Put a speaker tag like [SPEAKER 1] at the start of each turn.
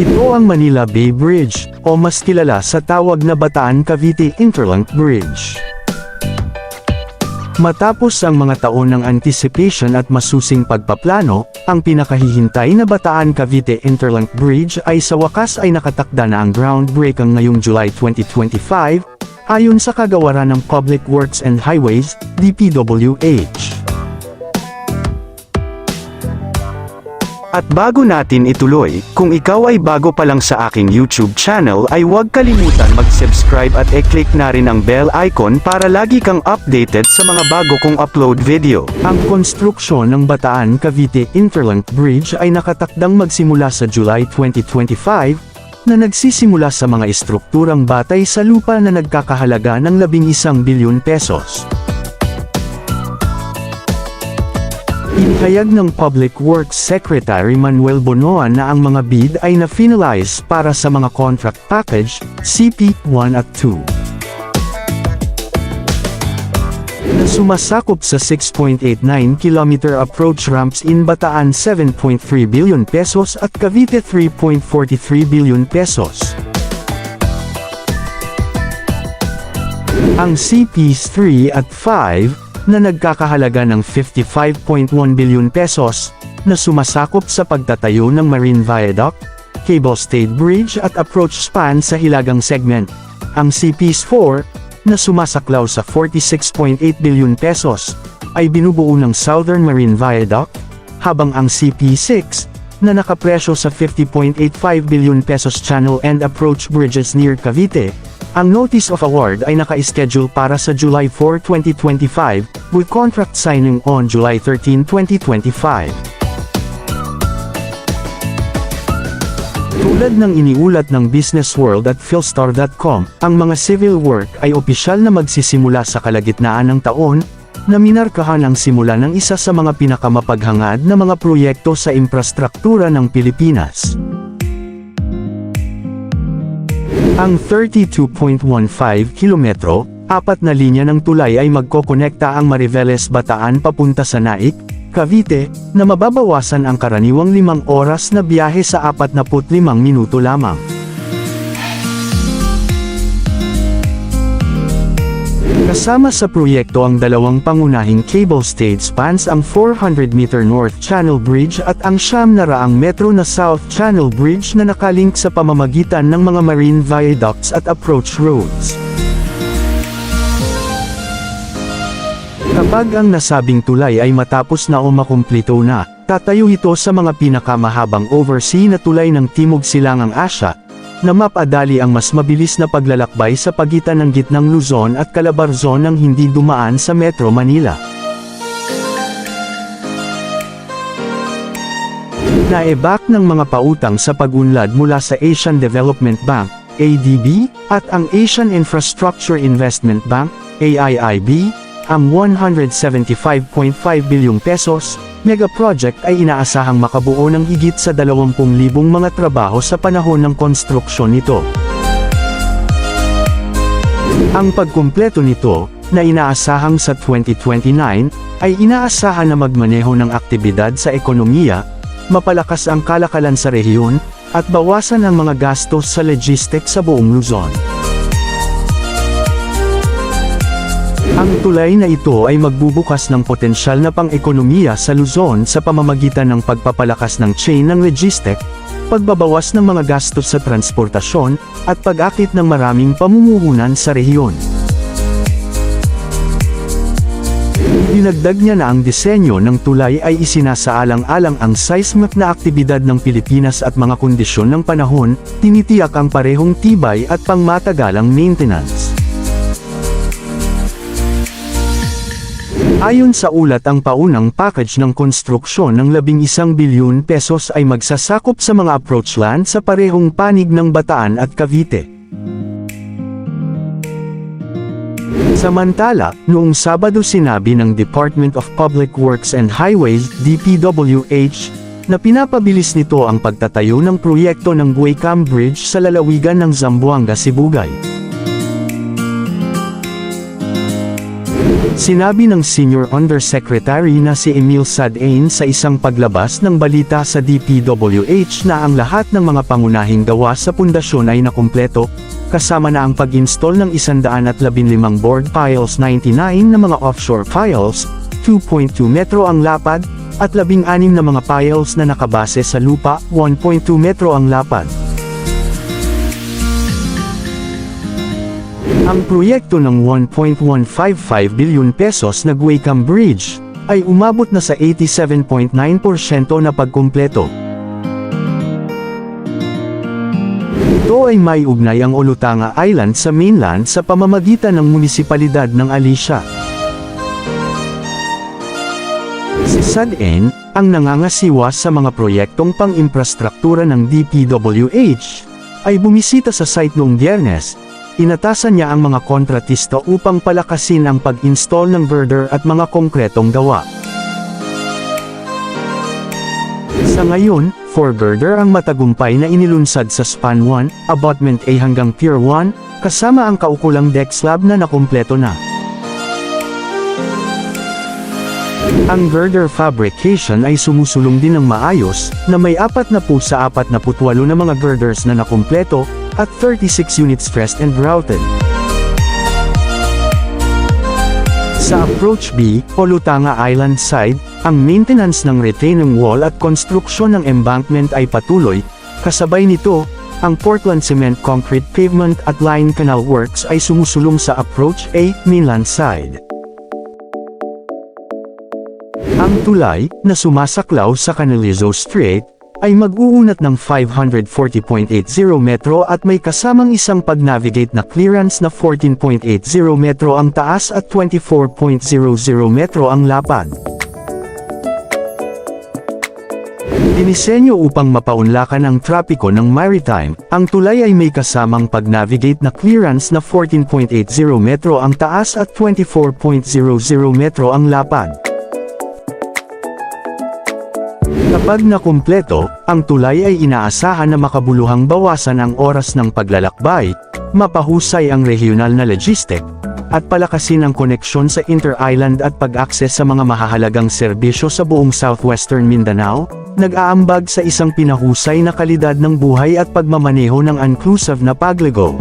[SPEAKER 1] Ito ang Manila Bay Bridge, o mas kilala sa tawag na Bataan Cavite Interlink Bridge. Matapos ang mga taon ng anticipation at masusing pagpaplano, ang pinakahihintay na Bataan Cavite Interlink Bridge ay sa wakas ay nakatakda na ang groundbreaking ngayong July 2025, ayon sa kagawaran ng Public Works and Highways, DPWH. At bago natin ituloy, kung ikaw ay bago pa lang sa aking YouTube channel ay huwag kalimutan mag-subscribe at e-click na rin ang bell icon para lagi kang updated sa mga bago kong upload video. Ang konstruksyon ng Bataan Cavite Interlink Bridge ay nakatakdang magsimula sa July 2025, na nagsisimula sa mga estrukturang batay sa lupa na nagkakahalaga ng 11 bilyon pesos. Inihayag ng Public Works Secretary Manuel Bonoan na ang mga bid ay na-finalize para sa mga contract package, CP1 at 2. Na sumasakop sa 6.89 km approach ramps in Bataan 7.3 billion pesos at Cavite 3.43 billion pesos. Ang CPs 3 at 5 na nagkakahalaga ng 55.1 billion pesos, na sumasakop sa pagtatayo ng Marine Viaduct, Cable Stayed Bridge at approach span sa Hilagang segment. Ang CPs 4, na sumasaklaw sa 46.8 billion pesos, ay binubuo ng Southern Marine Viaduct, habang ang CP6, na nakapresyo sa 50.85 billion pesos channel and approach bridges near Cavite, ang notice of award ay naka-schedule para sa July 4, 2025, with contract signing on July 13, 2025. Tulad ng iniulat ng Business World at Philstar.com, ang mga civil work ay opisyal na magsisimula sa kalagitnaan ng taon, na minarkahan ang simula ng isa sa mga pinakamapaghangad na mga proyekto sa infrastruktura ng Pilipinas. Ang 32.15 kilometro, apat na linya ng tulay ay magkokonekta ang Mariveles Bataan papunta sa Naik, Cavite, na mababawasan ang karaniwang limang oras na biyahe sa 45 minuto lamang. Kasama sa proyekto ang dalawang pangunahing cable stayed spans ang 400-meter North Channel Bridge at ang siyam na raang metro na South Channel Bridge na nakalink sa pamamagitan ng mga marine viaducts at approach roads. Kapag ang nasabing tulay ay matapos na o makumplito na, tatayo ito sa mga pinakamahabang oversea na tulay ng Timog Silangang Asya, na mapadali ang mas mabilis na paglalakbay sa pagitan ng gitnang Luzon at Calabarzon ng hindi dumaan sa Metro Manila. Naebak ng mga pautang sa pagunlad mula sa Asian Development Bank, ADB, at ang Asian Infrastructure Investment Bank, AIIB, ang 175.5 bilyong pesos, mega project ay inaasahang makabuo ng higit sa 20,000 mga trabaho sa panahon ng konstruksyon nito. Ang pagkumpleto nito, na inaasahang sa 2029, ay inaasahan na magmaneho ng aktibidad sa ekonomiya, mapalakas ang kalakalan sa rehiyon, at bawasan ang mga gastos sa logistics sa buong Luzon. Ang tulay na ito ay magbubukas ng potensyal na pang-ekonomiya sa Luzon sa pamamagitan ng pagpapalakas ng chain ng logistic, pagbabawas ng mga gastos sa transportasyon, at pag-akit ng maraming pamumuhunan sa rehiyon. Dinagdag niya na ang disenyo ng tulay ay isinasaalang-alang ang seismic na aktibidad ng Pilipinas at mga kondisyon ng panahon, tinitiyak ang parehong tibay at pangmatagalang maintenance. Ayon sa ulat ang paunang package ng konstruksyon ng 11 bilyon pesos ay magsasakop sa mga approach land sa parehong panig ng Bataan at Cavite. Samantala, noong Sabado sinabi ng Department of Public Works and Highways DPWH na pinapabilis nito ang pagtatayo ng proyekto ng Guaycam Bridge sa lalawigan ng Zamboanga, Sibugay. Sinabi ng Senior Undersecretary na si Emil Sadain sa isang paglabas ng balita sa DPWH na ang lahat ng mga pangunahing gawa sa pundasyon ay nakumpleto, kasama na ang pag-install ng 115 board piles 99 na mga offshore piles, 2.2 metro ang lapad, at 16 na mga piles na nakabase sa lupa, 1.2 metro ang lapad. Ang proyekto ng 1.155 billion pesos na Guaycam Bridge ay umabot na sa 87.9% na pagkumpleto. Ito ay may ugnay ang Olutanga Island sa mainland sa pamamagitan ng munisipalidad ng Alicia. Si SADN, ang nangangasiwa sa mga proyektong pang-imprastruktura ng DPWH, ay bumisita sa site noong biyernes, Inatasan niya ang mga kontratista upang palakasin ang pag-install ng girder at mga konkretong gawa. Sa ngayon, for girder ang matagumpay na inilunsad sa Span 1, Abutment A hanggang Pier 1, kasama ang kaukulang deck slab na nakumpleto na. Ang girder fabrication ay sumusulong din ng maayos, na may apat na po sa apat na putwalo na mga girders na nakumpleto, at 36 units stressed and grouted. Sa Approach B, Polutanga Island side, ang maintenance ng retaining wall at konstruksyon ng embankment ay patuloy, kasabay nito, ang Portland Cement Concrete Pavement at Line Canal Works ay sumusulong sa Approach A, mainland side. Ang tulay, na sumasaklaw sa Canalizo Strait, ay mag-uunat ng 540.80 metro at may kasamang isang pag-navigate na clearance na 14.80 metro ang taas at 24.00 metro ang lapad. Dinisenyo upang mapaunlakan ang trapiko ng maritime, ang tulay ay may kasamang pag-navigate na clearance na 14.80 metro ang taas at 24.00 metro ang lapad. Kapag nakumpleto, ang tulay ay inaasahan na makabuluhang bawasan ang oras ng paglalakbay, mapahusay ang regional na logistic, at palakasin ang koneksyon sa inter-island at pag-akses sa mga mahahalagang serbisyo sa buong southwestern Mindanao, nag-aambag sa isang pinahusay na kalidad ng buhay at pagmamaneho ng inclusive na paglago.